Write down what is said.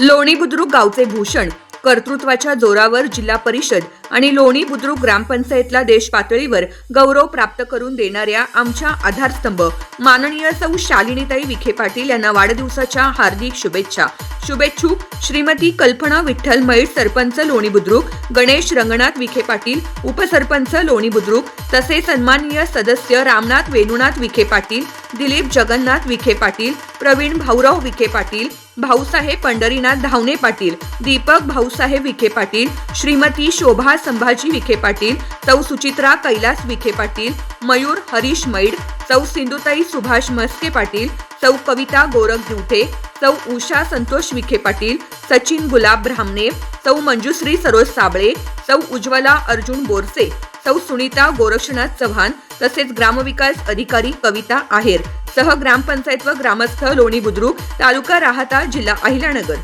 लोणी बुद्रुक गावचे भूषण कर्तृत्वाच्या जोरावर जिल्हा परिषद आणि लोणी बुद्रुक ग्रामपंचायतला देश पातळीवर गौरव प्राप्त करून देणाऱ्या आमच्या आधारस्तंभ माननीय सौ शालिनीताई विखे पाटील यांना वाढदिवसाच्या हार्दिक शुभेच्छा. शुभेच्छुक श्रीमती कल्पना विठ्ठल मैड सरपंच लोणी बुद्रुक गणेश रंगनाथ विखे पाटील उपसरपंच लोणी बुद्रुक तसेच सन्माननीय सदस्य रामनाथ वेणुनाथ विखे पाटील दिलीप जगन्नाथ विखे पाटील प्रवीण भाऊराव विखे पाटील भाऊसाहेब पंढरीनाथ धावणे पाटील दीपक भाऊसाहेब विखे पाटील श्रीमती शोभा संभाजी विखे पाटील सौ सुचित्रा कैलास विखे पाटील मयूर हरीश मैड सौ सिंधुताई सुभाष मस्के पाटील सौ कविता गोरख दिवठे सौ उषा संतोष विखे पाटील सचिन गुलाब ब्राह्मणे सौ मंजुश्री सरोज साबळे सौ उज्ज्वला अर्जुन बोरसे सौ सुनीता गोरक्षनाथ चव्हाण तसेच ग्रामविकास अधिकारी कविता आहेर सह ग्रामपंचायत व ग्रामस्थ लोणी बुद्रुक तालुका राहता जिल्हा अहिल्यानगर.